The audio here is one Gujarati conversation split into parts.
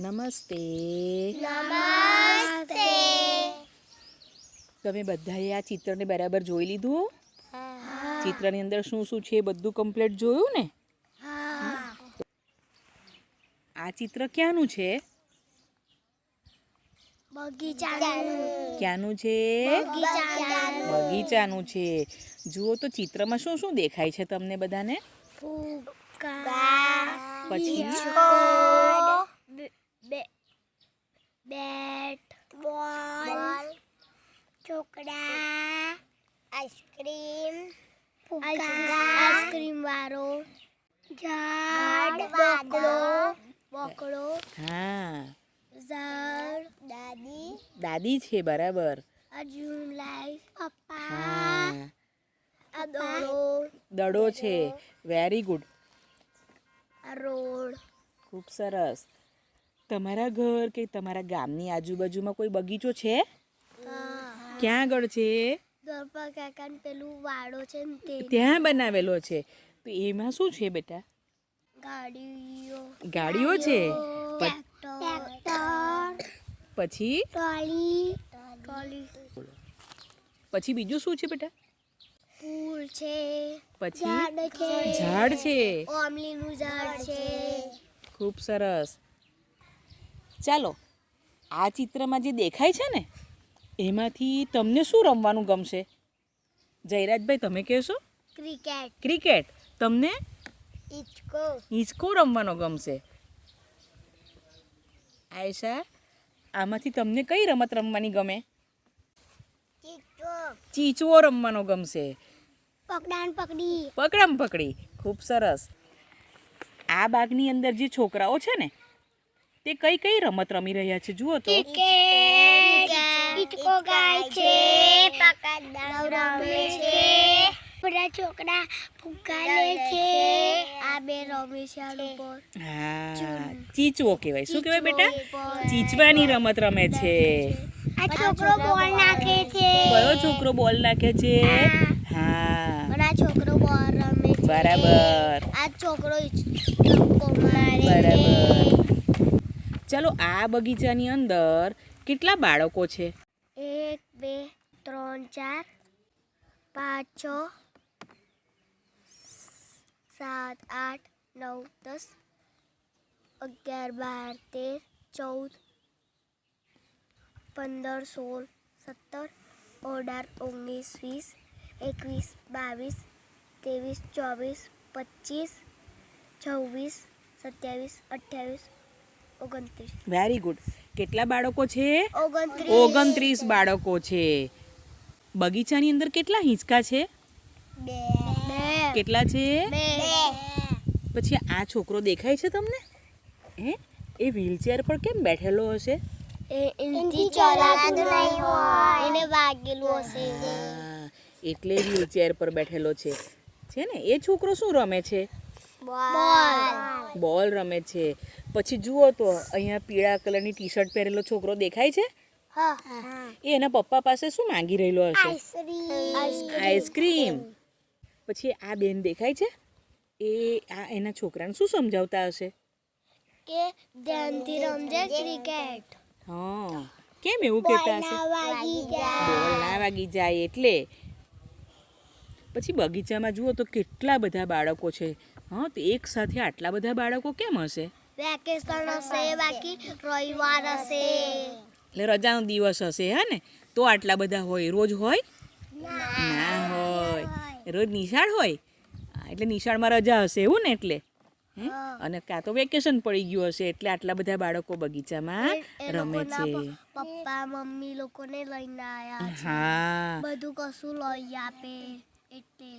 નમસ્તે. નમસ્તે. તમે બધાએ આ ચિત્રને બરાબર જોઈ લીધું? ચિત્રની અંદર શું શું છે બધું કમ્પ્લીટ જોયું ને? આ ચિત્ર ક્યાંનું છે? ક્યાંનું છે? બગીચાનું. બગીચાનું છે. જુઓ તો ચિત્રમાં શું શું દેખાય છે તમને બધાને? પછી બેટ બોલ ચોકડા આઈસ્ક્રીમ આઈસ્ક્રીમ વાળો ઝાડ બોકડો બોકડો હા. ઝાડ દાદી. દાદી છે બરાબર. અર્જુન લાઈફ પપ્પા આ દડો દડો છે. વેરી ગુડ આ રોડ. ખૂબ સરસ. તમારા ઘર કે તમારા ગામની આજુબાજુમાં કોઈ બગીચો છે? ક્યાં આગળ છે? પેલું વાડો છે ને ત્યાં બનાવેલો છે. તો એમાં શું છે બેટા? ગાડીઓ. ગાડીઓ છે? પછી? પછી બીજું શું છે બેટા? પુલ છે. પછી? ઝાડ છે. ઓમલીનું ઝાડ છે. ખૂબ સરસ. ચાલો આ ચિત્રમાં જે દેખાય છે ને એમાંથી તમને શું રમવાનું ગમશે? જયરાજભાઈ તમે કહેશો? ક્રિકેટ. ક્રિકેટ. તમને હિચકો હિંચકો રમવાનો ગમશે. આયશા આમાંથી તમને કઈ રમત રમવાની ગમે? ચીચો ચીચવો રમવાનો ગમશે. પકડાન પકડી. પકડમ પકડી. ખૂબ સરસ. આ બાગની અંદર જે છોકરાઓ છે ને તે કઈ કઈ રમત રમી રહ્યા છે? જુઓ તો. ક્રિકેટ ગાય છે રમે છે બધા છોકરા ફુગ્ગા છે. આ બે રમે છે હા ચીચવો કહેવાય. શું કહેવાય બેટા? ચીચવાની રમત રમે છે. આ છોકરો બોલ નાખે છે. કયો છોકરો બોલ નાખે છે. હા. અને આ છોકરો બોલ રમે છે. બરાબર. આ છોકરો બરાબર. ચાલો આ બગીચાની અંદર કેટલા બાળકો છે? એક, બે, ત્રણ, ચાર, પાંચ, છ, સાત, આઠ, નવ, દસ, અગિયાર, બાર, તેર, ચૌદ, પંદર, સોળ, સત્તર, અઢાર, ઓગણીસ, વીસ, એકવીસ, બાવીસ, ત્રેવીસ, ચોવીસ, પચીસ, છવ્વીસ, સત્યાવીસ, અઠ્યાવીસ ઓગણત્રીસ. વેરી ગુડ કેટલા બાળકો છે? ઓગણત્રીસ. બાળકો છે. બગીચાની અંદર કેટલા હિંચકા છે? કેટલા છે? પછી આ છોકરો દેખાય છે તમને? હે? એ વ્હીલચેર પર કેમ બેઠેલો હશે? એ એનથી ચલાતું નહીં હોય. એને વાગેલું હશે. હા, એટલે વ્હીલચેર પર બેઠેલો છે. છે ને? એ છોકરો શું રમે છે? બોલ. રમે છે. પછી જુઓ તો અહીંયા પીળા કલરની ટી શર્ટ પહેરેલો છોકરો દેખાય છે? એ એના પપ્પા પાસે શું માંગી રહેલો હશે? Ice cream. Ice cream. પછી આ બેન દેખાય છે? એ આ એના છોકરાને શું સમજાવતા હશે? કે ધ્યાનથી રમજે ક્રિકેટ. હા. કેમ એવું કહેતા હશે? બોલ ના વાગી જાય એટલે. પછી બગીચામાં જુઓ તો કેટલા બધા બાળકો છે. હા તો એક સાથે આટલા બધા બાળકો કેમ હશે? વેકેશન હશે બાકી રવિવાર હશે. એટલે રજાનો દિવસ હશે હે ને? તો આટલા બધા હોય રોજ હોય? ના હોય. રોજ નિશાળ હોય? એટલે નિશાળમાં રજા હશે એવું ને એટલે? અને કાં તો વેકેશન પડી ગયું હશે એટલે આટલા બધા બાળકો બગીચામાં રમે છે. પપ્પા મમ્મી લોકોને લઈને આયા હા. બધું કશું લઈ આપે એટલે.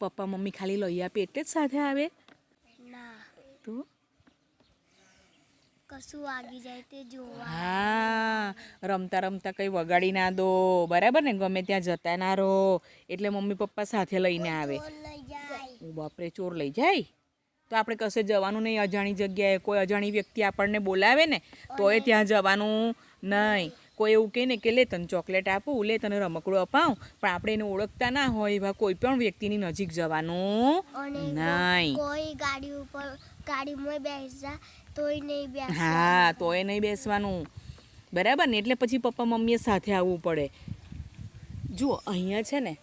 પપ્પા મમ્મી ખાલી લઈ આપે એટલે જ સાથે આવે? ના. તો? કશું વાગી જાય તે જોવા. હા રમતા રમતા કંઈ વગાડી ના દો. બરાબર ને? ગમે ત્યાં જતા ના રહો. એટલે મમ્મી પપ્પા સાથે લઈને આવે. બાપરે ચોર લઈ જાય? તો આપણે કશે જવાનું નહીં અજાણી જગ્યાએ. કોઈ અજાણી વ્યક્તિ આપણને બોલાવે ને તો એ ત્યાં જવાનું નહીં. કોઈ એવું કહે ને કે લે તને ચોકલેટ આપું લે તને રમકડું અપાવું. પણ આપણે એને ઓળખતા ના હોય એવા કોઈ પણ વ્યક્તિની નજીક જવાનું નહીં. કોઈ ગાડી ઉપર ગાડીમાં બેસા તોય નહીં બેસ હા તો એ નહીં બેસવાનું. બરાબર ને? એટલે પછી પપ્પા મમ્મીએ સાથે આવવું પડે. જુઓ અહીંયા છે ને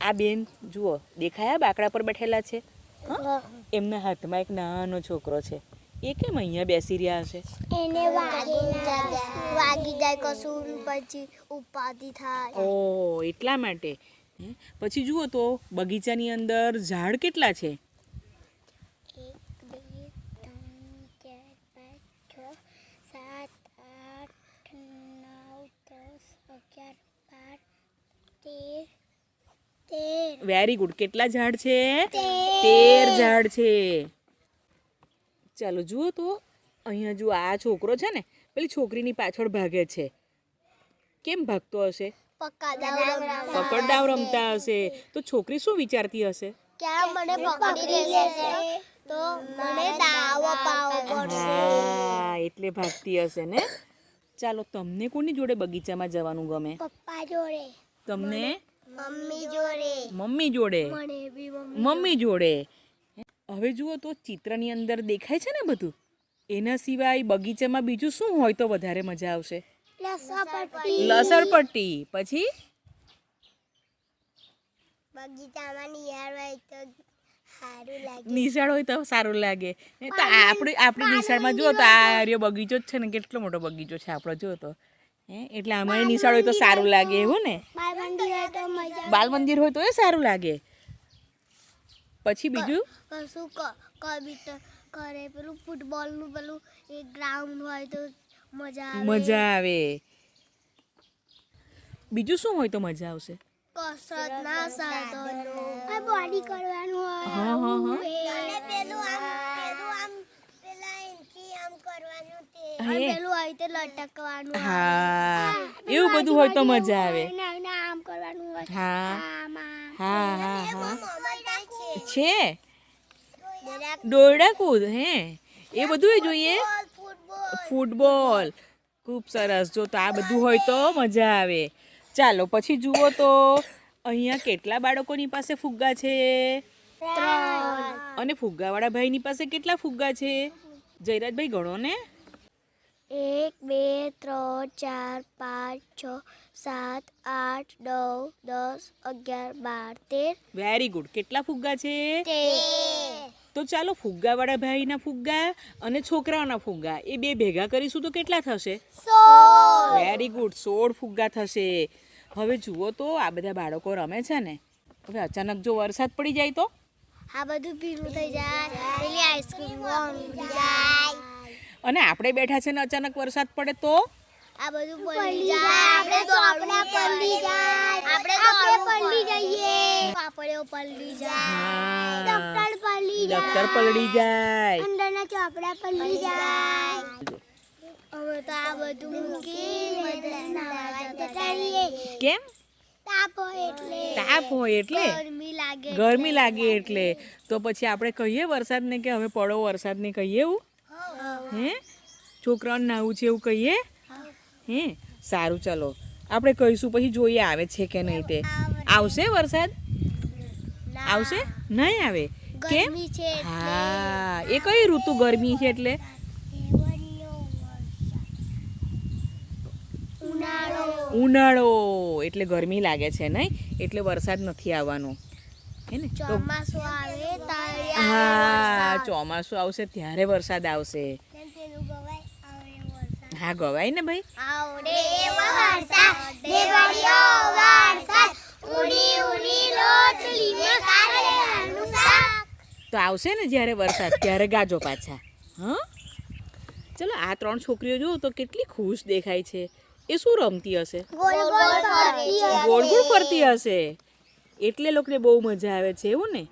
આ બેન જુઓ દેખાયા બાકડા પર બેઠેલા છે? એમના હાથમાં એક નાનો છોકરો છે. એ કેમ અહીંયા બેસી રહ્યા હશે એને વાગી જાય. વાગી જાય કશું પછી ઉપાધિ થાય. ઓ એટલા માટે? પછી જુઓ તો બગીચાની અંદર ઝાડ કેટલા છે? વેરી ગુડ કેટલા ઝાડ છે. તેર ઝાડ છે. ચાલો જુઓ તો અહીંયા જુઓ આ છોકરો છે ને પેલી છોકરીની પાછળ ભાગે છે. કેમ ભાગતો હશે? પકડદાવ રમતા હશે. તો છોકરી શું વિચારતી હશે? ક્યાં મને પકડી લેશે? તો મને દાવ પાવો પડશે. એટલે ભાગતી હશે ને. ચાલો તમને કોની જોડે બગીચામાં જવાનું ગમે? પપ્પા જોડે. તમને? મમ્મી જોડે. મમ્મી જોડે? મમ્મી જોડે? હવે જુઓ તો ચિત્રની અંદર દેખાય છે ને બધું? એના સિવાય બગીચામાં બીજું શું હોય તો વધારે મજા આવશે? લસણપટ્ટી. પછી? નિશાળ હોય તો સારું લાગે. તો આપણી આપણી નિશાળમાં જુઓ તો આ રહ્યો બગીચો જ છે ને કેટલો મોટો બગીચો છે આપણો જુઓ તો. હે એટલે અમારે નિશાળ હોય તો સારું લાગે એવું ને? બાલ મંદિર હોય તો એ સારું લાગે. પછી બીજું? કશું કરે પેલું ફૂટબોલનું પેલું એક ગ્રાઉન્ડ હોય તો મજા આવે. મજા આવે. બીજું શું હોય તો મજા આવશે? કસરત ના સાધનો. બોડી કરવાનું હોય. હા હા હા. અને પેલું આમ પેલું આમ પેલા એનથી આમ કરવાનું તે. અને પેલું હોય તો લટકવાનું હા. એવું બધું હોય તો મજા આવે. ના ના આમ કરવાનું હોય. હા. હા હા. છે? દોરડા કૂદ. હે? એ બધું જોઈએ? Football football. ખૂબ સરસ. જો તો આ બધું હોય તો મજા આવે. ચાલો પછી જુઓ તો અહીંયા કેટલા બાળકોની પાસે ફુગ્ગા છે? અને ફુગ્ગાવાળા ભાઈની પાસે કેટલા ફુગ્ગા છે? જયરાજભાઈ ગણો ને. એક બે ત્રણ ચાર પાંચ છ સાત આઠ નવ દસ અગિયાર બાર તેર. વેરી ગુડ કેટલા ફુગ્ગા છે? તો ચાલો ફુગ્ગાવાળા ભાઈના ફુગ્ગા અને છોકરાઓના ફુગ્ગા. એ બે ભેગા કરીશું તો કેટલા થશે? વેરી ગુડ સોળ ફુગ્ગા થશે. હવે જુઓ તો આ બધા બાળકો રમે છે ને. હવે અચાનક જો વરસાદ પડી જાય તો? આ બધું ભીનું થઈ જાય. આઈસ્ક્રીમ જાય. અને આપણે બેઠા છે ને અચાનક વરસાદ પડે તો? આ બધું પલળી જાય. આપણે તો આપણે પલળી જાય. આપણે તો આપણે પલળી જઈએ. પાપડીઓ પલળી જાય. દફતર પલળી જાય. દફતર પલળી જાય. અંદરના ચોપડા પલળી જાય. હવે તો આ બધું મૂકી નાવા જતા કેમ? તાપ હોય એટલે. તાપ હોય એટલે? ગરમી લાગે ગરમી લાગે એટલે. તો પછી આપણે કહીએ વરસાદને કે હવે પડો વરસાદને કહીએ એવું? હે? છોકરાઓને નાવું છે એવું કહીએ? હે? સારું ચલો. આપણે કહીશું પછી જોઈએ આવે છે કે નહીં તે. આવશે વરસાદ? આવશે? નહીં આવે? કેમ? હા એ કઈ ઋતુ ગરમી છે એટલે? ઉનાળો. ઉનાળો. એટલે ગરમી લાગે છે નહીં? એટલે વરસાદ નથી આવવાનો. હે ને? હા ચોમાસું આવશે ત્યારે વરસાદ આવશે પેલું ગવાય આવે વરસાદ હા ગવાય ને ભાઈ? આવડે વરસાદ દેવળિયો વરસાદ ઉડી ઉડી લોટલીમાં કારેલાનું શાક. તો આવશે ને જ્યારે વરસાદ ત્યારે ગાજો પાછા હા? ચલો આ ત્રણ છોકરીઓ જુઓ તો કેટલી ખુશ દેખાય છે. એ શું રમતી હશે? ગોળ ગોળ ફરતી હશે. એટલે લોકોને બહુ મજા આવે છે એવું ને?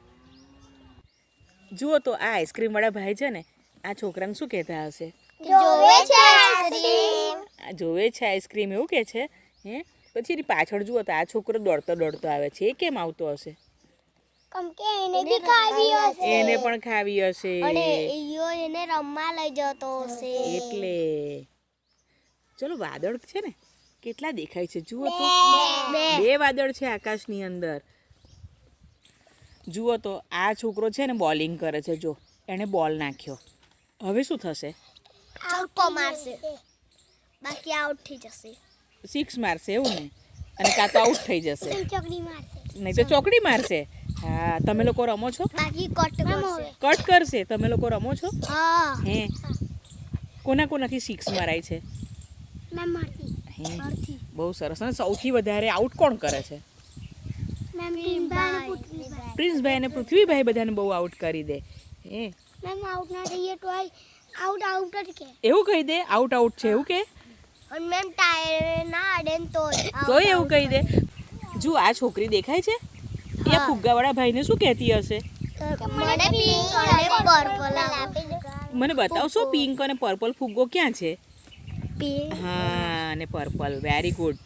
જુઓ તો આ આઈસ્ક્રીમ વાળા ભાઈ છે ને આ છોકરાને શું કહેતા હશે? જોવે છે આઈસ્ક્રીમ. આ જોવે છે આઈસ્ક્રીમ એવું કે છે? હે? પછી એની પાછળ જુઓ તો આ છોકરો દોડતો દોડતો આવે છે. એ કેમ આવતો હશે? કેમ કે એને બી ખાવી હશે. એને પણ ખાવી હશે. અને ઈયો એને રમવા લઈ જતો હશે. એટલે. ચલો વાદળ છે ને? કેટલા દેખાય છે? જુઓ તો. બે. બે વાદળ છે આકાશની અંદર. જુઓ તો આ છોકરો છે ને બોલિંગ કરે છે. જો એણે બોલ નાખ્યો. હવે શું થશે? ચોક્કો મારશે. બાકી આઉટ થઈ જશે. સિક્સ મારશે એવું ને અને કાં તો આઉટ થઈ જશે. ચોકડી મારશે. નહીં તો ચોકડી મારશે. હા તમે લોકો રમો છો? બાકી કટ કરશે. કટ કરશે. તમે લોકો રમો છો? હા. હે? કોના કોનાથી સિક્સ મરાય છે? મેમ મારતી. હે? મારતી. બહુ સરસ. અને સૌથી વધારે આઉટ કોણ કરે છે? પ્રિન્સભાઈ અને પૃથ્વીભાઈ. બધાને બહુ આઉટ કરી દે. હે? મેમ આઉટ ના થઈએ તો આઉટ આઉટ કે. એવું કહી દે? આઉટ આઉટ છે એવું કે? અને મેમ ટાયર ના અડે તો તોય એવું કહી દે. જો આ છોકરી દેખાય છે? એ ફુગ્ગાવાળા ભાઈને શું કહેતી હશે? મને પિંક અને પર્પલ મને બતાવશો પિંક અને પર્પલ ફુગ્ગો ક્યાં છે? પિંક હા અને પર્પલ વેરી ગુડ